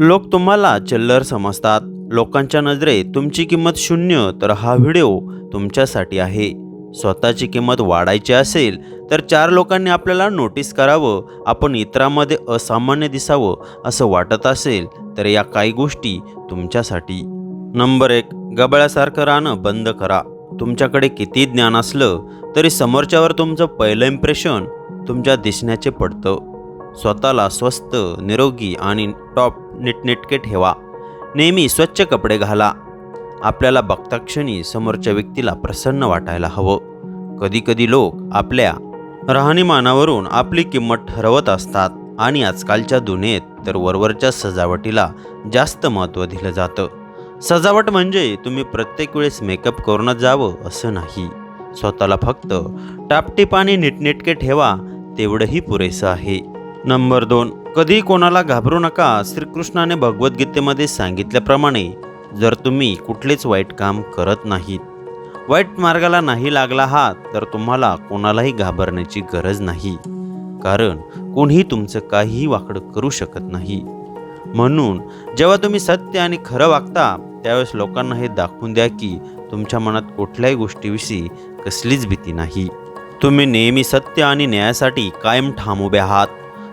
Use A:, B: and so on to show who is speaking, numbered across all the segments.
A: लोक तुम्हाला चिल्लर समजतात. लोकांच्या नजरेत तुमची किंमत शून्य तर हा व्हिडिओ तुमच्यासाठी आहे. स्वतःची किंमत वाढायची असेल तर चार लोकांनी आपल्याला नोटीस करावं आपण इतरांमध्ये असामान्य दिसावं असं वाटत असेल तर या काही गोष्टी तुमच्यासाठी. नंबर एक गबळ्यासारखं राहणं बंद करा. तुमच्याकडे किती ज्ञान असलं तरी समोरच्यावर तुमचं पहिलं इम्प्रेशन तुमच्या दिसण्याचे पडतं. स्वतःला स्वस्त निरोगी आणि टॉप नीटनेटके ठेवा. नेहमी स्वच्छ कपडे घाला. आपल्याला बघता क्षणी समोरच्या व्यक्तीला प्रसन्न वाटायला हवं. कधीकधी लोक आपल्या राहणीमानावरून आपली किंमत ठरवत असतात आणि आजकालच्या दुनियेत तर वरवरच्या सजावटीला जास्त महत्त्व दिलं जातं. सजावट म्हणजे तुम्ही प्रत्येक वेळेस मेकअप करूनच जावं असं नाही. स्वतःला फक्त टापटीप आणि नीटनेटके ठेवा तेवढंही पुरेसं आहे. नंबर दोन कधी कोणाला घाबरू नका श्रीकृष्णाने भगवद्गीतेमध्ये सांगितल्याप्रमाणे जर तुम्ही कुठलेच वाईट काम करत नाहीत वाईट मार्गाला नाही लागला आहात तर तुम्हाला कोणालाही घाबरण्याची गरज नाही कारण कोणीही तुमचं काहीही वाकडं करू शकत नाही. म्हणून जेव्हा तुम्ही सत्य आणि खरं वागता त्यावेळेस लोकांना हे दाखवून द्या की तुमच्या मनात कुठल्याही गोष्टीविषयी कसलीच भीती नाही. तुम्ही नेहमी सत्य आणि न्यायासाठी कायम ठाम उभे आहात.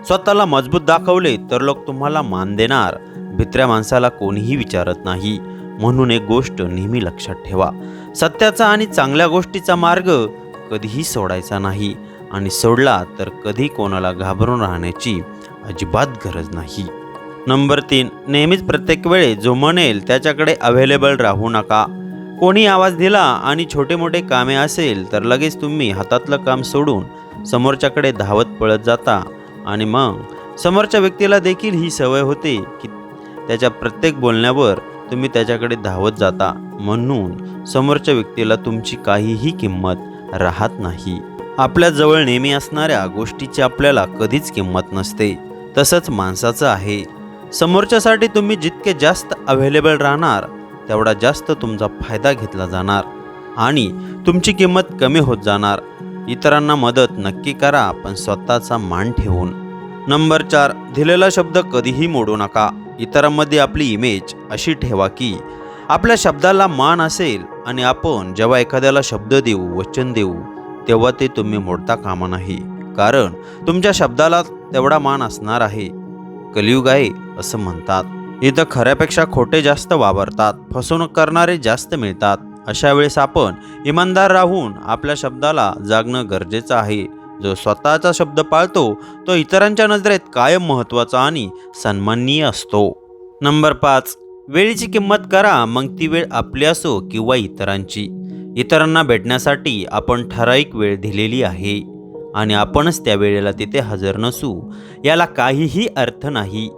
A: स्वतःला मजबूत दाखवले तर लोक तुम्हाला मान देणार. भित्र्या माणसाला कोणीही विचारत नाही. म्हणून एक गोष्ट नेहमी लक्षात ठेवा. सत्याचा आणि चांगल्या गोष्टीचा मार्ग कधीही सोडायचा नाही. आणि सोडला तर कधी कोणाला घाबरून राहण्याची अजिबात गरज नाही. नंबर तीन नेहमीच प्रत्येक वेळे जो म्हणेल त्याच्याकडे अवेलेबल राहू नका. कोणी आवाज दिला आणि छोटे मोठे कामे असेल तर लगेच तुम्ही हातातलं काम सोडून समोरच्याकडे धावत पळत जाता. आणि मग समोरच्या व्यक्तीला देखील ही सवय होते की त्याच्या प्रत्येक बोलण्यावर तुम्ही त्याच्याकडे धावत जाता. म्हणून समोरच्या व्यक्तीला तुमची काहीही किंमत राहत नाही. आपल्याजवळ नेहमी असणाऱ्या गोष्टीची आपल्याला कधीच किंमत नसते. तसंच माणसाचं आहे. समोरच्यासाठी तुम्ही जितके जास्त अवेलेबल राहणार तेवढा जास्त तुमचा फायदा घेतला जाणार. आणि तुमची किंमत कमी होत जाणार. इतरांना मदत नक्की करा पण स्वतःचा मान ठेवून. नंबर चार दिलेला शब्द कधीही मोडू नका. इतरांमध्ये आपली इमेज अशी ठेवा की आपल्या शब्दाला मान असेल आणि आपण जेव्हा एखाद्याला शब्द देऊ वचन देऊ तेव्हा ते तुम्ही मोडता कामा नाही. कारण तुमच्या शब्दाला तेवढा मान असणार आहे. कलियुग आहे असं म्हणतात. इथं खऱ्यापेक्षा खोटे जास्त वावरतात. फसवणूक करणारे जास्त मिळतात. अशा वेळेस आपण इमानदार राहून आपल्या शब्दाला जागणं गरजेचं आहे. जो स्वतःचा शब्द पाळतो तो इतरांच्या नजरेत कायम महत्त्वाचा आणि सन्माननीय असतो. नंबर पाच वेळेची किंमत करा मग ती वेळ आपली असो किंवा इतरांची. इतरांना भेटण्यासाठी आपण ठराविक वेळ दिलेली आहे आणि आपणच त्या वेळेला तिथे हजर नसू याला काहीही अर्थ नाही.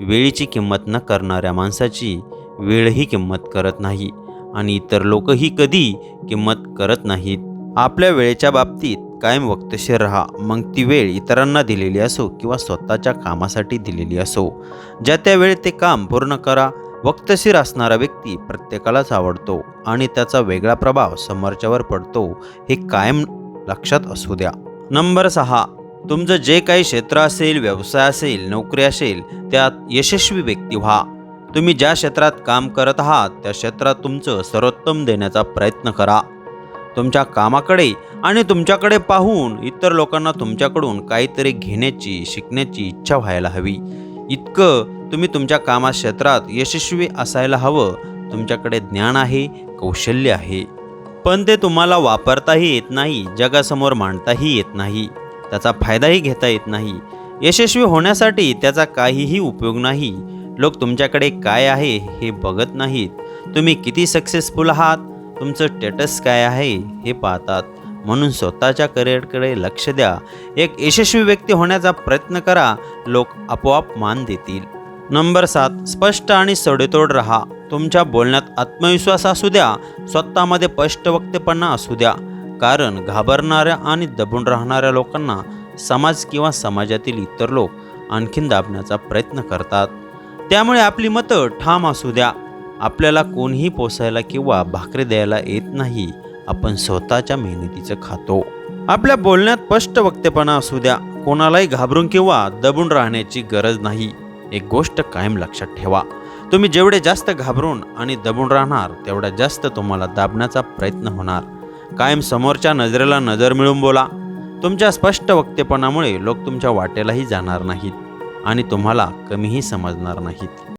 A: वेळेची किंमत न करणाऱ्या माणसाची वेळही किंमत करत नाही. आणि इतर लोकही कधी किंमत करत नाहीत. आपल्या वेळेच्या बाबतीत कायम वक्तशीर राहा. मग ती वेळ इतरांना दिलेली असो किंवा स्वतःच्या कामासाठी दिलेली असो. ज्या त्या वेळेत ते काम पूर्ण करा. वक्तशीर असणारा व्यक्ती प्रत्येकालाच आवडतो आणि त्याचा वेगळा प्रभाव समोरच्यावर पडतो हे कायम लक्षात असू द्या. नंबर सहा. तुमचं जे काही क्षेत्र असेल व्यवसाय असेल नोकरी असेल त्यात यशस्वी व्यक्ती व्हा. तुम्ही ज्या क्षेत्रात काम करत आहात त्या क्षेत्रात तुमचं सर्वोत्तम देण्याचा प्रयत्न करा. तुमच्या कामाकडे आणि तुमच्याकडे पाहून इतर लोकांना तुमच्याकडून काहीतरी घेण्याची शिकण्याची इच्छा व्हायला हवी. इतकं तुम्ही तुमच्या कामा क्षेत्रात यशस्वी असायला हवं. तुमच्याकडे ज्ञान आहे कौशल्य आहे. पण ते तुम्हाला वापरताही येत नाही जगासमोर मांडताही येत नाही. त्याचा फायदाही घेता येत नाही. यशस्वी होण्यासाठी त्याचा काहीही उपयोग नाही. लोक तुमच्याकडे काय आहे हे बघत नाहीत. तुम्ही किती सक्सेसफुल आहात? तुमचं स्टेटस काय आहे हे पाहतात. म्हणून स्वतःच्या करिअरकडे लक्ष द्या. एक यशस्वी व्यक्ती होण्याचा प्रयत्न करा. लोक आपोआप मान देतील. नंबर सात स्पष्ट आणि सडेतोड राहा. तुमच्या बोलण्यात आत्मविश्वास असू द्या. स्वतःमध्ये स्पष्ट वक्तेपणा असू द्या. कारण घाबरणाऱ्या आणि दबून राहणाऱ्या लोकांना समाज किंवा समाजातील इतर लोक आणखीन दाबण्याचा प्रयत्न करतात. त्यामुळे आपली मतं ठाम असू द्या. आपल्याला कोणीही पोसायला किंवा भाकरी द्यायला येत नाही. आपण स्वतःच्या मेहनतीचं खातो. आपल्या बोलण्यात स्पष्ट वक्तेपणा असू द्या. कोणालाही घाबरून किंवा दबून राहण्याची गरज नाही. एक गोष्ट कायम लक्षात ठेवा. तुम्ही जेवढे जास्त घाबरून आणि दबून राहणार तेवढ्या जास्त तुम्हाला दाबण्याचा प्रयत्न होणार. कायम समोरच्या नजरेला नजर मिळून बोला. तुमच्या स्पष्ट वक्तेपणामुळे लोक तुमच्या वाटेलाही जाणार नाहीत. आणि तुम्हाला कमीही समजणार नाहीत.